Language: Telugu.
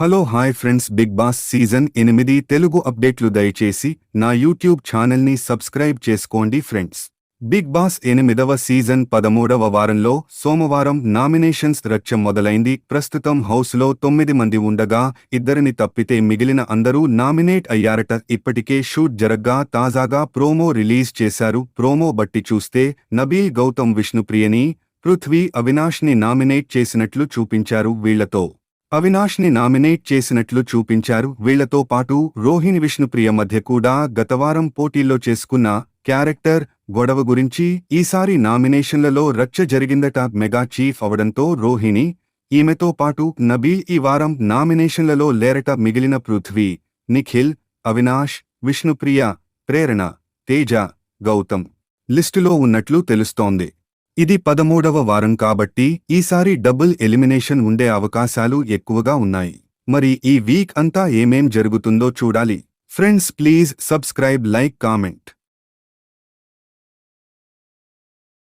Hello hi friends big boss season ఎనిమిది తెలుగు అప్డేట్లు దయచేసి నా యూట్యూబ్ ఛానల్ని సబ్స్క్రైబ్ చేసుకోండి ఫ్రెండ్స్. బిగ్ బాస్ ఎనిమిదవ సీజన్ పదమూడవ వారంలో సోమవారం నామినేషన్స్ రచ్చ మొదలైంది. ప్రస్తుతం హౌస్లో తొమ్మిది మంది ఉండగా ఇద్దరిని తప్పితే మిగిలిన అందరూ నామినేట్ అయ్యారట. ఇప్పటికే షూట్ జరగ్గా తాజాగా ప్రోమో రిలీజ్ చేశారు. ప్రోమో బట్టి చూస్తే నబీల్ గౌతమ్ విష్ణుప్రియని పృథ్వీ అవినాష్ని నామినేట్ చేసినట్లు చూపించారు వీళ్ళతో అవినాష్ని నామినేట్ చేసినట్లు చూపించారు. వీళ్ళతో పాటు రోహిణి విష్ణుప్రియ మధ్య కూడా గతవారం పోటీల్లో చేసుకున్న క్యారెక్టర్ గొడవ గురించి ఈసారి నామినేషన్లలో రచ్చ జరిగిందట మెగా చీఫ్ అవడంతో రోహిణి ఈమెతో పాటు నబీ ఈ వారం నామినేషన్లలో లేరట మిగిలిన పృథ్వీ నిఖిల్ అవినాష్ విష్ణుప్రియ ప్రేరణ తేజ గౌతమ్ లిస్టులో ఉన్నట్లు తెలుస్తోంది. ఇది పదమూడవ వారం కాబట్టి ఈసారి డబుల్ ఎలిమినేషన్ ఉండే అవకాశాలు ఎక్కువగా ఉన్నాయి. మరి ఈ వీక్ అంతా ఏమేం జరుగుతుందో చూడాలి. Friends please subscribe like comment.